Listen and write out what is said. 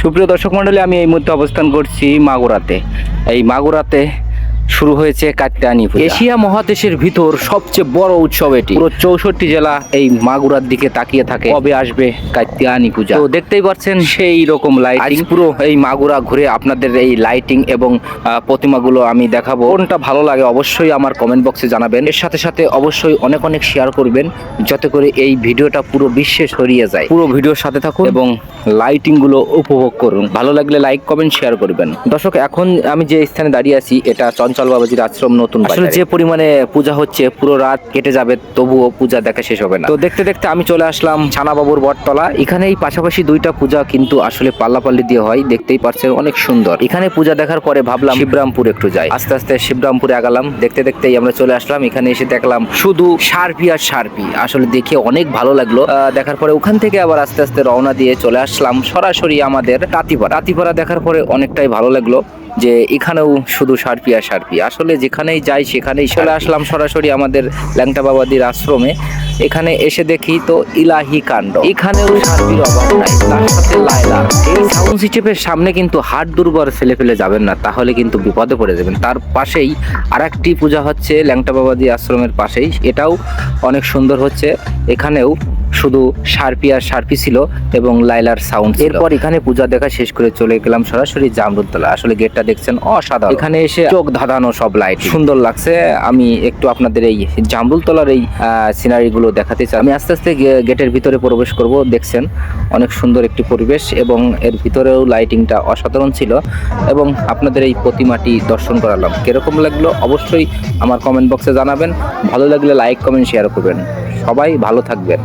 সুপ্রিয় দর্শক মণ্ডলী আমি এই মুহূর্তে অবস্থান করছি মাগুরাতে। এই মাগুরাতে শুরু হয়েছে কাত্যায়নী পূজা। এশিয়া মহাদেশের ভিতর সবচেয়ে বড় উৎসব এটি। পুরো চৌষট্টি জেলা এই মাগুরার দিকে তাকিয়ে থাকে। কবে আসবে কাত্যায়নী পূজা? তো দেখতেই পাচ্ছেন সেই রকম লাইটিং পুরো এই মাগুরা ঘুরে আপনাদের এই লাইটিং এবং প্রতিমাগুলো আমি দেখাবো। কোনটা ভালো লাগে অবশ্যই আমার কমেন্ট বক্সে জানাবেন। এর সাথে সাথে অবশ্যই অনেক অনেক শেয়ার করবেন যাতে করে এই ভিডিওটা পুরো বিশ্বে ছড়িয়ে যায়। পুরো ভিডিওর সাথে থাকুন এবং লাইটিংগুলো উপভোগ করুন। ভালো লাগলে লাইক কমেন্ট শেয়ার করবেন। দর্শক এখন আমি যে স্থানে দাঁড়িয়ে আছি এটা চঞ্চল বাবাজির আশ্রম নতুন আসলে যে পরিমাণে পূজা হচ্ছে পুরো রাত কেটে যাবে তবুও পূজা দেখা শেষ হবে না। তো দেখতে দেখতে আমি চলে আসলাম ছানাবাবুর বটতলা। এখানেই পাশাপাশি দুইটা পূজা কিন্তু আসলে পাল্লাপাল্লি দিয়ে হয় দেখতেই পাচ্ছেন অনেক সুন্দর। এখানে পূজা দেখার পরে ভাবলাম শিবরামপুর একটু যাই। আস্তে আস্তে শিবরামপুরে আগালাম দেখতে দেখতেই আমরা চলে আসলাম। এখানে এসে দেখলাম শুধু সার্পি আর সার্পি। আসলে দেখে অনেক ভালো লাগল। আহ, দেখার পরে ওখান থেকে আবার আস্তে আস্তে রওনা দিয়ে চলে আসলাম সরাসরি আমাদের তাঁতিপাড়া তাঁতিপাড়া দেখার পরে অনেকটাই ভালো লাগল। যে এখানেও শুধু সার্পি আর সার্পি। আসলে যেখানেই যাই, সেখানেই চলে আসলাম সরাসরি আমাদের ল্যাংটা বাবাদির আশ্রমে। এখানে এসে দেখি তো ইলাহি কাণ্ড। এখানেও সার্পির অভাব নাই, তার সাথে লাইলা এই সাউন্ড সিস্টেমের সামনে কিন্তু হাট দুর্বল ফেলে ফেলে যাবেন না, তাহলে কিন্তু বিপদে পড়ে যাবেন। তার পাশেই আরেকটি পূজা হচ্ছে ল্যাংটা বাবাদি আশ্রমের পাশেই। এটাও অনেক সুন্দর হচ্ছে। এখানেও শুধু সার্পি আর সার্পি ছিল এবং লাইলার সাউন্ড এরপর এখানে পূজা দেখা শেষ করে চলে গেলাম সরাসরি জামরুদ্দোলা আসলে গেটটা দেখছেন অসাধারণ। এখানে এসে চোখ ধাঁধানো সব লাইট সুন্দর লাগছে। আমি একটু আপনাদের এই জামরুলতলার এই সিনারি গুলো দেখাতে চাই। আমি আস্তে আস্তে গেটের ভিতরে প্রবেশ করব। দেখছেন অনেক সুন্দর একটি পরিবেশ এবং এর ভিতরেও লাইটিংটা অসাধারণ ছিল এবং আপনাদের এই প্রতিমাটি দর্শন করালাম। কীরকম লাগল অবশ্যই আমার কমেন্ট বক্সে জানাবেন। ভালো লাগলে লাইক কমেন্ট শেয়ার করবেন। সবাই ভালো থাকবেন।